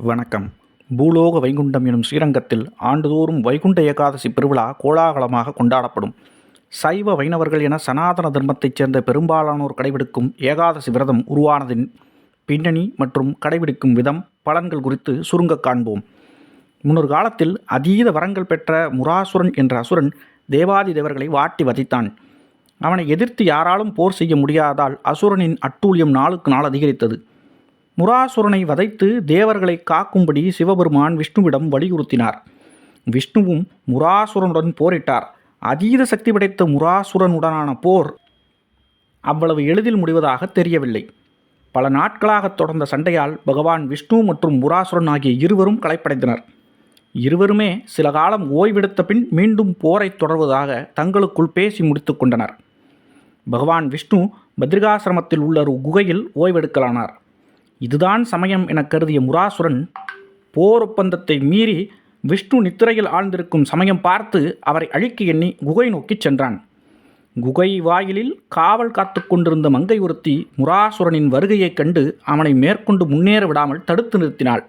வணக்கம். பூலோக வைகுண்டம் எனும் ஸ்ரீரங்கத்தில் ஆண்டுதோறும் வைகுண்ட ஏகாதசி பெருவிழா கோலாகலமாக கொண்டாடப்படும். சைவ வைணவர்கள் என சனாதன தர்மத்தைச் சேர்ந்த பெரும்பாலானோர் கடைபிடிக்கும் ஏகாதசி விரதம் உருவானதின் பின்னணி மற்றும் கடைபிடிக்கும் விதம் பலன்கள் குறித்து சுருங்க காண்போம். முன்னொரு காலத்தில் அதீத வரங்கள் பெற்ற முராசுரன் என்ற அசுரன் தேவாதி தேவர்களை வாட்டி வதைத்தான். அவனை எதிர்த்து யாராலும் போர் செய்ய முடியாதால் அசுரனின் அட்டூழியம் நாளுக்கு நாள் அதிகரித்தது. முராசுரனை வதைத்து தேவர்களை காக்கும்படி சிவபெருமான் விஷ்ணுவிடம் வலியுறுத்தினார். விஷ்ணுவும் முராசுரனுடன் போரிட்டார். அதீத சக்தி படைத்த முராசுரனுடனான போர் அவ்வளவு எளிதில் முடிவதாக தெரியவில்லை. பல நாட்களாக தொடர்ந்த சண்டையால் பகவான் விஷ்ணு மற்றும் முராசுரன் ஆகிய இருவரும் களைப்படைந்தனர். இருவருமே சில காலம் ஓய்வெடுத்த பின் மீண்டும் போரைத் தொடர்வதாக தங்களுக்குள் பேசி முடித்து கொண்டனர். பகவான் விஷ்ணு பத்ரிகாசிரமத்தில் உள்ள ஒரு குகையில் ஓய்வெடுக்கலானார். இதுதான் சமயம் என கருதிய முராசுரன் போர் ஒப்பந்தத்தை மீறி விஷ்ணு நித்திரையில் ஆழ்ந்திருக்கும் சமயம் பார்த்து அவரை அழிக்க எண்ணி குகை நோக்கிச் சென்றான். குகை வாயிலில் காவல் காத்து கொண்டிருந்த மங்கை ஒருத்தி முராசுரனின் வருகையைக் கண்டு அவனை மேற்கொண்டு முன்னேற விடாமல் தடுத்து நிறுத்தினாள்.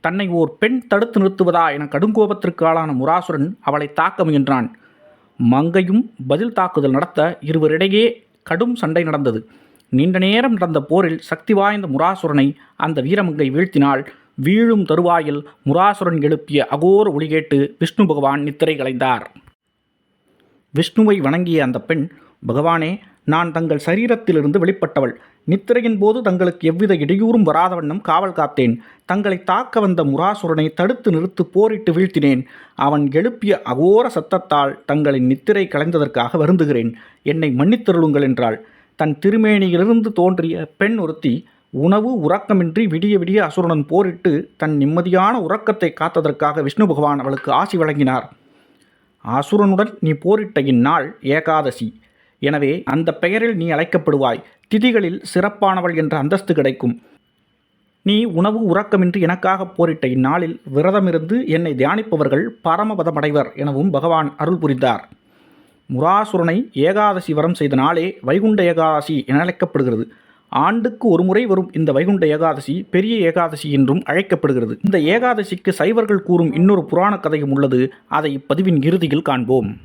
தன்னை ஓர் பெண் தடுத்து நிறுத்துவதா என கடுங்கோபத்திற்கு ஆளான முராசுரன் அவளை தாக்க முயன்றான். மங்கையும் பதில் தாக்குதல் நடத்த இருவரிடையே கடும் சண்டை நடந்தது. நீண்ட நேரம் நடந்த போரில் சக்தி வாய்ந்த முராசுரனை அந்த வீரமங்கை வீழ்த்தினாள். வீழும் தருவாயில் முராசுரன் எழுப்பிய அகோர ஒளி கேட்டு விஷ்ணு பகவான் நித்திரை கலைந்தார் விஷ்ணுவை வணங்கிய அந்த பெண் பகவானே நான் தங்கள் சரீரத்திலிருந்து வெளிப்பட்டவள். நித்திரையின் போது தங்களுக்கு எவ்வித இடையூறும் வராத வண்ணம் காவல் காத்தேன். தங்களை தாக்க வந்த முராசுரனை தடுத்து நிறுத்து போரிட்டு வீழ்த்தினேன். அவன் எழுப்பிய அகோர சத்தத்தால் தங்களின் நித்திரை கலைந்ததற்காக வருந்துகிறேன். என்னை மன்னித்தருளுங்கள் என்றாள். தன் திருமேனியிலிருந்து தோன்றிய பெண் ஒருத்தி உணவு உறக்கமின்றி விடிய விடிய அசுரனுடன் போரிட்டு தன் நிம்மதியான உறக்கத்தை காத்ததற்காக விஷ்ணு பகவான் அவளுக்கு ஆசி வழங்கினார். அசுரனுடன் நீ போரிட்ட இந்நாள் ஏகாதசி. எனவே அந்த பெயரில் நீ அழைக்கப்படுவாய். திதிகளில் சிறப்பானவள் என்ற அந்தஸ்து கிடைக்கும். நீ உணவு உறக்கமின்றி எனக்காக போரிட்ட இந்நாளில் விரதமிருந்து என்னை தியானிப்பவர்கள் பரமபதமடைவர் எனவும் பகவான் அருள் புரிந்தார். முராசுரனை ஏகாதசி வரம் செய்த நாளே வைகுண்ட ஏகாதசி என அழைக்கப்படுகிறது. ஆண்டுக்கு ஒரு முறை வரும் இந்த வைகுண்ட ஏகாதசி பெரிய ஏகாதசி என்றும் அழைக்கப்படுகிறது. இந்த ஏகாதசிக்கு சைவர்கள் கூறும் இன்னொரு புராண கதையும் உள்ளது. அதை இப்பதிவின் இறுதியில் காண்போம்.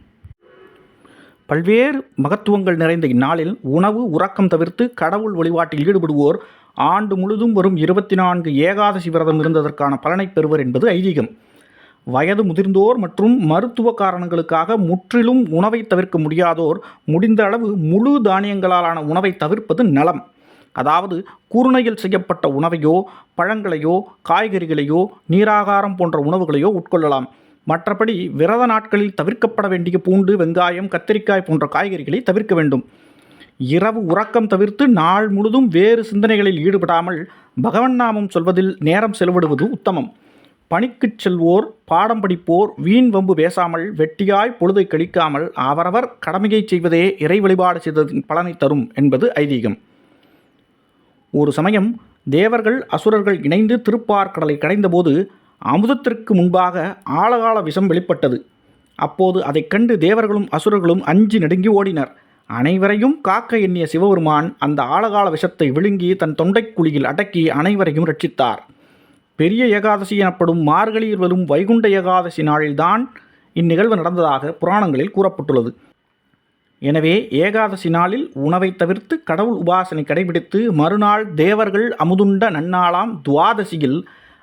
பல்வேறு மகத்துவங்கள் நிறைந்த இந்நாளில் உணவு உறக்கம் தவிர்த்து கடவுள் வழிபாட்டில் ஈடுபடுவோர் ஆண்டு முழுதும் வரும் இருபத்தி நான்கு ஏகாதசி விரதம் இருந்ததற்கான பலனை பெறுவர் என்பது ஐதீகம். வயது முதிர்ந்தோர் மற்றும் மருத்துவ காரணங்களுக்காக முற்றிலும் உணவை தவிர்க்க முடியாதோர் முடிந்த அளவு முழு தானியங்களாலான உணவை தவிர்ப்பது நலம். அதாவது கூர்ணையில் செய்யப்பட்ட உணவையோ பழங்களையோ காய்கறிகளையோ நீராகாரம் போன்ற உணவுகளையோ உட்கொள்ளலாம். மற்றபடி விரத நாட்களில் தவிர்க்கப்பட வேண்டிய பூண்டு வெங்காயம் கத்திரிக்காய் போன்ற காய்கறிகளை தவிர்க்க வேண்டும். இரவு உறக்கம் தவிர்த்து நாள் முழுதும் வேறு சிந்தனைகளில் ஈடுபடாமல் பகவன் நாமம் சொல்வதில் நேரம் செலவிடுவது உத்தமம். பணிக்குச் செல்வோர் பாடம் படிப்போர் வீண் வம்பு பேசாமல் வெட்டியாய் பொழுதை கழிக்காமல் அவரவர் கடமையை செய்வதே இறை வழிபாடு செய்ததின் பலனை தரும் என்பது ஐதீகம். ஒரு சமயம் தேவர்கள் அசுரர்கள் இணைந்து திருப்பார்கடலை கடைந்தபோது அமுதத்திற்கு முன்பாக ஆழகால விஷம் வெளிப்பட்டது. அப்போது அதைக் கண்டு தேவர்களும் அசுரர்களும் அஞ்சி நடுங்கி ஓடினர். அனைவரையும் காக்க எண்ணிய சிவபெருமான் அந்த ஆழகால விஷத்தை விழுங்கி தன் தொண்டைக்குழியில் அடக்கி அனைவரையும் ரட்சித்தார். பெரிய ஏகாதசி எனப்படும் மார்கழியில் வரும் வைகுண்ட ஏகாதசி நாளில்தான் இந்நிகழ்வு நடந்ததாக புராணங்களில் கூறப்பட்டுள்ளது. எனவே ஏகாதசி நாளில் உணவை தவிர்த்து கடவுள் உபாசனை கடைபிடித்து மறுநாள் தேவர்கள் அமுதுண்ட நன்னாளாம் துவாதசியில்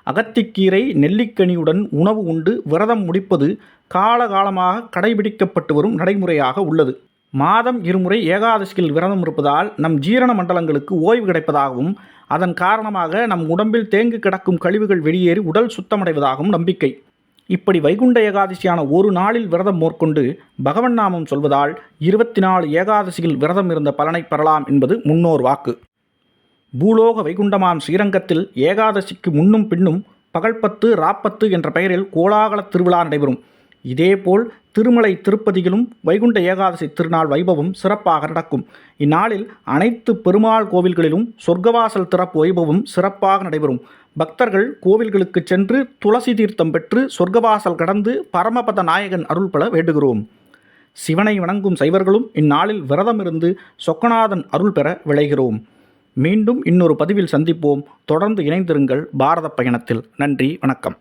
அகத்திக்கீரை நெல்லிக்கனியுடன் உணவு உண்டு விரதம் முடிப்பது காலகாலமாக கடைபிடிக்கப்பட்டு வரும் நடைமுறையாக உள்ளது. மாதம் இருமுறை ஏகாதசியில் விரதம் இருப்பதால் நம் ஜீரண மண்டலங்களுக்கு ஓய்வு கிடைப்பதாகவும் அதன் காரணமாக நம் உடம்பில் தேங்கி கிடக்கும் கழிவுகள் வெளியேறி உடல் சுத்தமடைவதாகவும் நம்பிக்கை. இப்படி வைகுண்ட ஏகாதசியான ஒரு நாளில் விரதம் மேற்கொண்டு பகவன் நாமம் சொல்வதால் இருபத்தி நாலு ஏகாதசியில் விரதம் இருந்த பலனை பெறலாம் என்பது முன்னோர் வாக்கு. பூலோக வைகுண்டமாம் ஸ்ரீரங்கத்தில் ஏகாதசிக்கு முன்னும் பின்னும் பகல்பத்து ராப்பத்து என்ற பெயரில் கோலாகல திருவிழா நடைபெறும். இதேபோல் திருமலை திருப்பதியிலும் வைகுண்ட ஏகாதசி திருநாள் வைபவம் சிறப்பாக நடக்கும். இந்நாளில் அனைத்து பெருமாள் கோவில்களிலும் சொர்க்கவாசல் திறப்பு வைபவம் சிறப்பாக நடைபெறும். பக்தர்கள் கோவில்களுக்கு சென்று துளசி தீர்த்தம் பெற்று சொர்க்கவாசல் கடந்து பரமபத நாயகன் அருள் வேண்டுகிறோம். சிவனை வணங்கும் சைவர்களும் இந்நாளில் விரதமிருந்து சொக்கநாதன் அருள் பெற விளைகிறோம் மீண்டும் இன்னொரு பதிவில் சந்திப்போம். தொடர்ந்து இணைந்திருங்கள் பாரத பயணத்தில். நன்றி வணக்கம்.